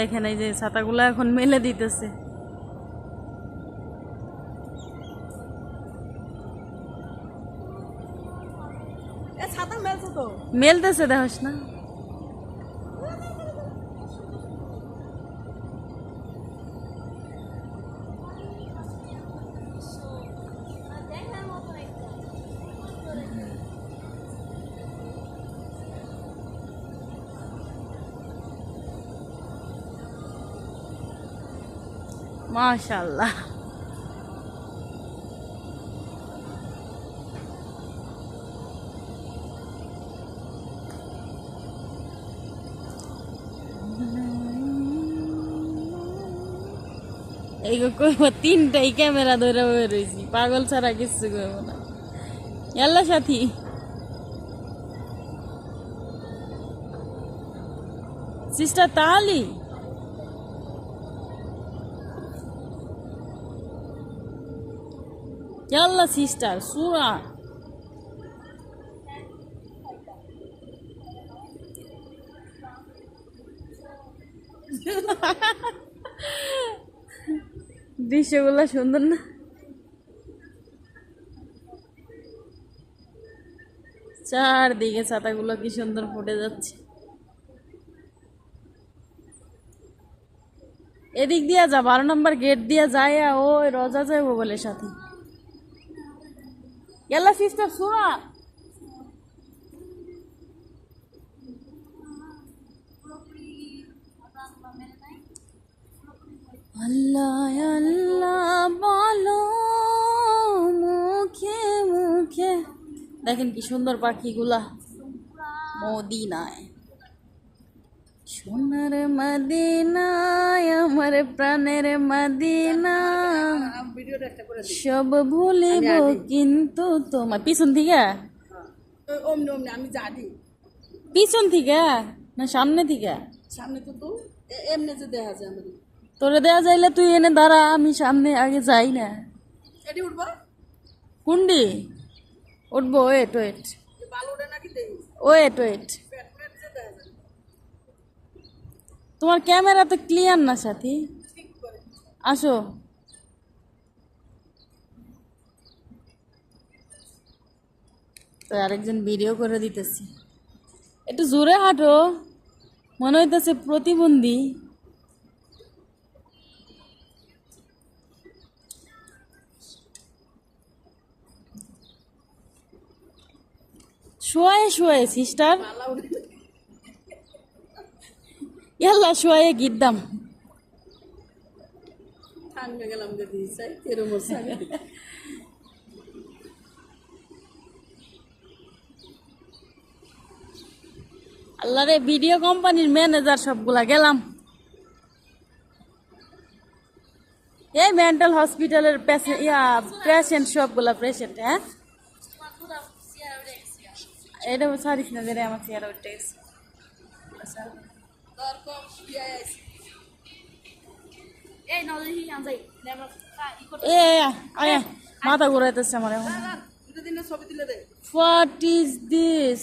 দেখেন এই যে ছাতাগুলো এখন মেলে দিতেছে। ছাতা মেলছে তো। মেলতেছে দেখস না। মাশাল্লাহ কইব, তিনটাই ক্যামেরা ধরে বয়ে রয়েছি পাগল ছাড়া কিছু কইব না। এল্লা সাথী। সিস্টার তাহলি يلا سيستر صورة দৃশ্যগুলো সুন্দর না চারদিকে ছাতাগুলো কি সুন্দর ফুটে যাচ্ছে এদিক দিয়া যা বারো নম্বর গেট দিয়া যায় ওই রজা যাইব বলে সাথে ಎಲ್ಲ ಸಿಸ್ಟರ್ ಸುರ আল্লাহ আল্লাহ বলো মুখে মুখে। দেখেন কি সুন্দর পাখিগুলা মদিনায়। সোনার মদিনায় আমার প্রাণের মদিনা। সব ভুলিব কিন্তু তোমার পিছন থেকে অমনি আমি জানি পিছন থেকে না সামনে থেকে সামনে তো তো এমনি যে দেখা যায় আমাদের। তোরে দেয়া যাইলে তুই এনে দাঁড়া আমি সামনে আগে যাই না। এটি উঠবো? কুন্ডি? উঠবো ওয়েট ওয়েট। ওয়েট ওয়েট পেট পেট যে দেখা যায় তোমার ক্যামেরা তো ক্লিয়ার না, সাথী। আসো। তো আরেকজন ভিডিও করে দিতেছি। একটু জোরে হাঁটো। মনে হইতেছে প্রতিবন্ধী। শোয়ে শোয়ে সিস্টার চাই এরম সাথে আল্লাহ রে ভিডিও কোম্পানির ম্যানেজার সবগুলা গেলাম। এই মেন্টাল হসপিটালের ইয়া পেশেন্ট সবগুলা পেশেন্ট হ্যাঁ? এটা সারিস না আমার চেয়ার উঠে গেছে। এই নদী আনজাই এ আয়া মাথা ঘুরাইতেছে আমার এখন। ছবি তুলে দে। হোয়াট ইজ দিস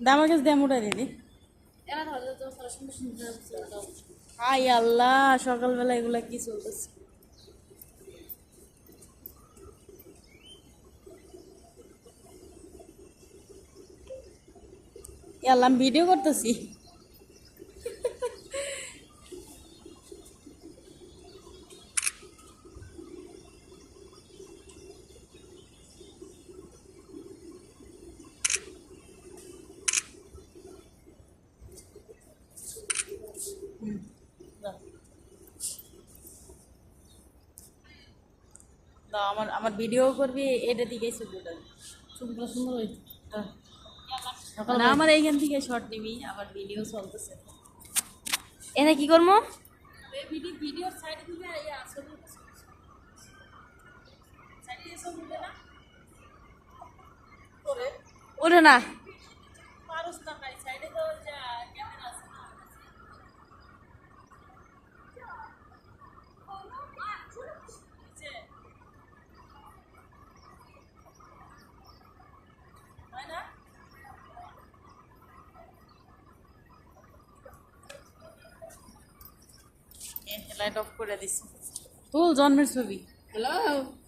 দামার কাছে দাম উঠাই দিদি হাই আল্লাহ সকালবেলা এগুলা কি চলতেছে? আল্লাহ ভিডিও করতেছি। আমার আমার ভিডিও করবি এটা দিকে ছবিটা ছবিটা সুন্দর হয়েছে। না আমার এইখান থেকে শর্ট নিবি আমার ভিডিও চলতেছে। এনে কি করব ওরে না পারস না ভাই সাইডে তো যা ক্যামেরা আছে না হয় না লাইট অফ করে দিছি। তুল জন্মের ছবি। হ্যালো